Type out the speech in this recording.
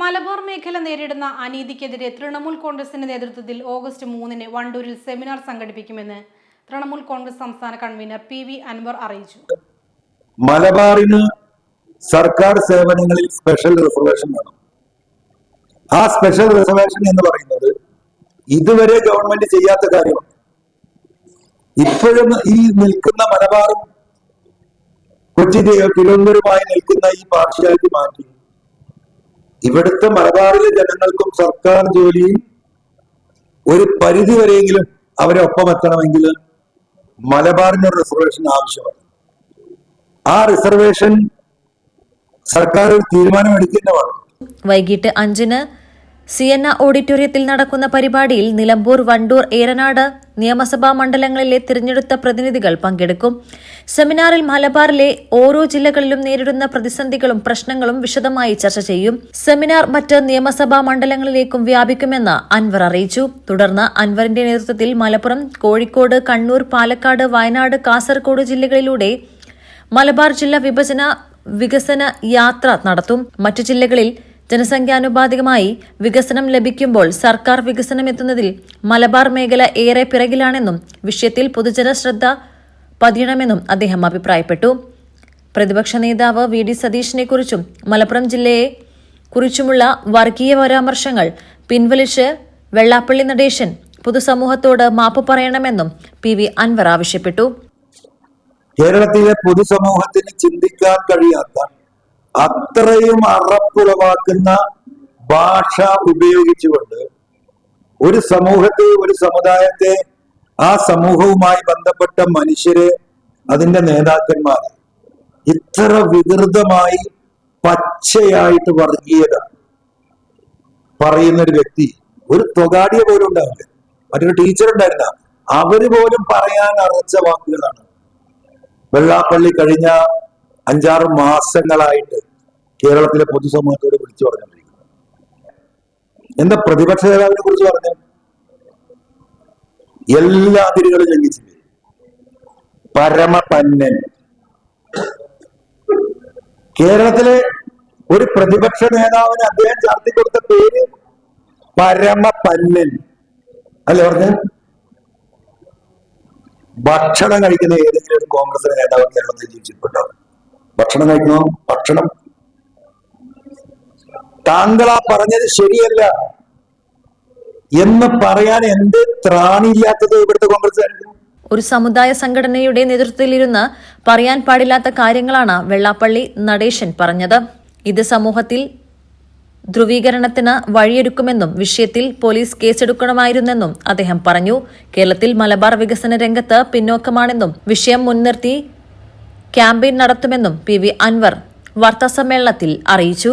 മലബാർ മേഖല നേരിടുന്ന അനീതിക്കെതിരെ തൃണമൂൽ കോൺഗ്രസിന്റെ നേതൃത്വത്തിൽ ഓഗസ്റ്റ് മൂന്നിന് വണ്ടൂരിൽ സെമിനാർ സംഘടിപ്പിക്കുമെന്ന് തൃണമൂൽ കോൺഗ്രസ് സംസ്ഥാന കൺവീനർ പി വി അൻവർ അറിയിച്ചു. മലബാറിന് സർക്കാർ സേവനങ്ങളിൽ സ്പെഷ്യൽ റിസർവേഷൻ വേണം. ആ സ്പെഷ്യൽ റിസർവേഷൻ എന്ന് പറയുന്നത് ഇതുവരെ ഗവൺമെന്റ് ചെയ്യാത്ത കാര്യമാണ്. ഇപ്പോഴും ഈ നിൽക്കുന്ന മലബാറും കൊച്ചി തിരുവനന്തപുരമായി നിൽക്കുന്ന ഈ പാർട്ടിയായിട്ട് മാറ്റി ഇവിടുത്തെ മലബാറിലെ ജനങ്ങൾക്കും സർക്കാർ ജോലിയും ഒരു പരിധി വരെയെങ്കിലും അവരെ ഒപ്പം എത്തണമെങ്കിൽ മലബാറിന് റിസർവേഷൻ ആവശ്യമാണ്. ആ റിസർവേഷൻ സർക്കാർ ഒരു തീരുമാനമെടുക്കുന്ന വേണം വൈകിട്ട് അഞ്ചിന് സിയന്ന ഓഡിറ്റോറിയത്തിൽ നടക്കുന്ന പരിപാടിയിൽ നിലമ്പൂർ വണ്ടൂർ ഏറനാട് നിയമസഭാ മണ്ഡലങ്ങളിലെ തിരഞ്ഞെടുത്ത പ്രതിനിധികൾ പങ്കെടുക്കും. സെമിനാറിൽ മലബാറിലെ ഓരോ ജില്ലകളിലും നേരിടുന്ന പ്രതിസന്ധികളും പ്രശ്നങ്ങളും വിശദമായി ചർച്ച ചെയ്യും. സെമിനാർ മറ്റ് നിയമസഭാ മണ്ഡലങ്ങളിലേക്കും വ്യാപിക്കുമെന്ന് അൻവർ അറിയിച്ചു. തുടർന്ന് അൻവറിന്റെ നേതൃത്വത്തിൽ മലപ്പുറം കോഴിക്കോട് കണ്ണൂർ പാലക്കാട് വയനാട് കാസർഗോഡ് ജില്ലകളിലൂടെ മലബാർ ജില്ലാ വിഭജന വികസന യാത്ര നടത്തും. മറ്റു ജില്ലകളിൽ ജനസംഖ്യാനുപാതികമായി വികസനം ലഭിക്കുമ്പോൾ സർക്കാർ വികസനം എത്തുന്നതിൽ മലബാർ മേഖല ഏറെ പിറകിലാണെന്നും വിഷയത്തിൽ പൊതുജന ശ്രദ്ധ പതിയണമെന്നും അദ്ദേഹം അഭിപ്രായപ്പെട്ടു. പ്രതിപക്ഷ നേതാവ് വി ഡി സതീഷിനെ കുറിച്ചും മലപ്പുറം ജില്ലയെ കുറിച്ചുമുള്ള വർഗീയ പരാമർശങ്ങൾ പിൻവലിച്ച് വെള്ളാപ്പള്ളി നടേശൻ പൊതുസമൂഹത്തോട് മാപ്പ് പറയണമെന്നും പി വി അൻവർ ആവശ്യപ്പെട്ടു. കേരളത്തിലെ പൊതുസമൂഹത്തിന് ചിന്തിക്കാൻ കഴിയാത്ത അത്രയും അറപ്പുളവാക്കുന്ന ഭാഷ ഉപയോഗിച്ചുകൊണ്ട് ഒരു സമൂഹത്തെ ഒരു സമുദായത്തെ ആ സമൂഹവുമായി ബന്ധപ്പെട്ട മനുഷ്യരെ അതിന്റെ നേതാക്കന്മാർ ഇത്ര വികൃതമായി പച്ചയായിട്ട് വർഗീയത പറയുന്ന ഒരു വ്യക്തി ഒരു തൊഗാടിയ പോലും ഉണ്ടാവില്ല. മറ്റൊരു ടീച്ചർ ഉണ്ടായിരുന്ന അവർ പോലും പറയാൻ അറച്ച വാക്കുകളാണ്. വെള്ളാപ്പള്ളി കഴിഞ്ഞ അഞ്ചാറ് മാസങ്ങളായിട്ട് കേരളത്തിലെ പൊതുസമൂഹത്തോട് വിളിച്ചു പറഞ്ഞുകൊണ്ടിരിക്കുന്നത് എന്താ പ്രതിപക്ഷ നേതാവിനെ കുറിച്ച് പറഞ്ഞു? എല്ലാ അതിരുകളും ലംഘിച്ചില്ലേ? പരമപന്നൻ. കേരളത്തിലെ ഒരു പ്രതിപക്ഷ നേതാവിന് അദ്ദേഹം ചാർത്തി കൊടുത്ത പേര് പരമപന്നൻ. അല്ലേ പറഞ്ഞു? ഭക്ഷണം കഴിക്കുന്ന ഏതെങ്കിലും ഒരു കോൺഗ്രസ് നേതാവ് കേരളത്തിൽ ജീവിച്ചിട്ടുണ്ടോ? ഭക്ഷണം കഴിക്കണോ? ഭക്ഷണം താങ്കൾ ആ പറഞ്ഞത് ശരിയല്ല. എന്ന് പറയാൻ എന്ത് ത്രാണിയില്ലാത്തത് ഇവിടുത്തെ കോൺഗ്രസ്സുകാർക്ക്? ഒരു സമുദായ സംഘടനയുടെ നേതൃത്വത്തിലിരുന്ന് പറയാൻ പാടില്ലാത്ത കാര്യങ്ങളാണ് വെള്ളാപ്പള്ളി നടേശൻ പറഞ്ഞത്. ഇത് സമൂഹത്തിൽ ധ്രുവീകരണത്തിന് വഴിയൊരുക്കുമെന്നും വിഷയത്തിൽ പോലീസ് കേസെടുക്കണമായിരുന്നെന്നും അദ്ദേഹം പറഞ്ഞു. കേരളത്തിൽ മലബാർ വികസന രംഗത്ത് പിന്നോക്കമാണെന്നും വിഷയം മുൻനിർത്തി ക്യാമ്പയിൻ നടത്തുമെന്നും പി വി അൻവർ വാർത്താസമ്മേളനത്തിൽ അറിയിച്ചു.